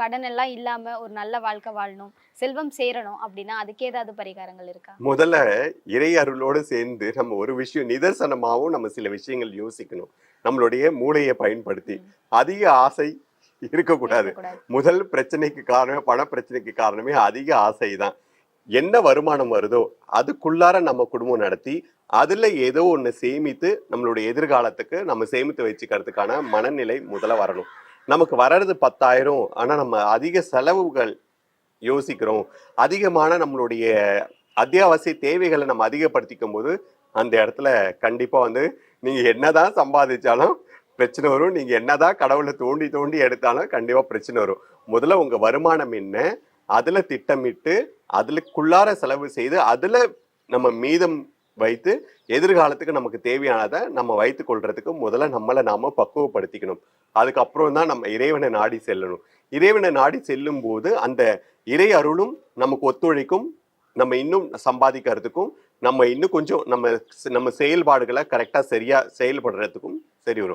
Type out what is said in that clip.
கடன் எல்லாம் இல்லாம ஒரு நல்ல வாழ்க்கை வாழணும் செல்வம் சேரணும் அப்படின்னா அதுக்கு ஏதாவது பரிகாரங்கள் இருக்கா? முதல்ல இறை அருளோடு சேர்ந்து நம்ம ஒரு விஷயம் நிதர்சனமாகவும் நம்ம சில விஷயங்கள் யோசிக்கணும். நம்மளுடைய மூளையை பயன்படுத்தி. அதிக ஆசை இருக்கக்கூடாது. முதல் பிரச்சனைக்கு காரணம் பண பிரச்சனைக்கு காரணமே அதிக ஆசை தான். என்ன வருமானம் வருதோ அதுக்குள்ளார நம்ம குடும்பம் நடத்தி அதுல ஏதோ ஒண்ணு சேமித்து நம்மளுடைய எதிர்காலத்துக்கு நம்ம சேமித்து வச்சுக்கிறதுக்கான மனநிலை முதல்ல வரணும். நமக்கு வர்றது பத்தாயிரம் ஆனால் நம்ம அதிக செலவுகள் யோசிக்கிறோம். அதிகமான நம்மளுடைய அத்தியாவசிய தேவைகளை நம்ம அதிகப்படுத்திக்கும் போது அந்த இடத்துல கண்டிப்பாக வந்து நீங்கள் என்னதான் சம்பாதிச்சாலும் பிரச்சனை வரும். நீங்கள் என்னதான் கடவுளை தோண்டி தோண்டி எடுத்தாலும் கண்டிப்பாக பிரச்சனை வரும். முதல்ல உங்கள் வருமானம் என்ன? அதில் திட்டமிட்டு அதுக்குள்ளார செலவு செய்து அதில் நம்ம மீதம் வைத்து எதிர்காலத்துக்கு நமக்கு தேவையானதை நம்ம வைத்து கொள்றதுக்கு முதல்ல நம்மளை நாம பக்குவப்படுத்திக்கணும். அதுக்கப்புறம் தான் நம்ம இறைவனை நாடி செல்லணும். இறைவனை நாடி செல்லும் போது அந்த இறை அருளும் நமக்கு ஒத்துழைக்கும். நம்ம இன்னும் சம்பாதிக்கிறதுக்கும் நம்ம இன்னும் கொஞ்சம் நம்ம நம்ம செயல்பாடுகளை கரெக்டாக சரியாக செயல்படுறதுக்கும் சரி வரும்.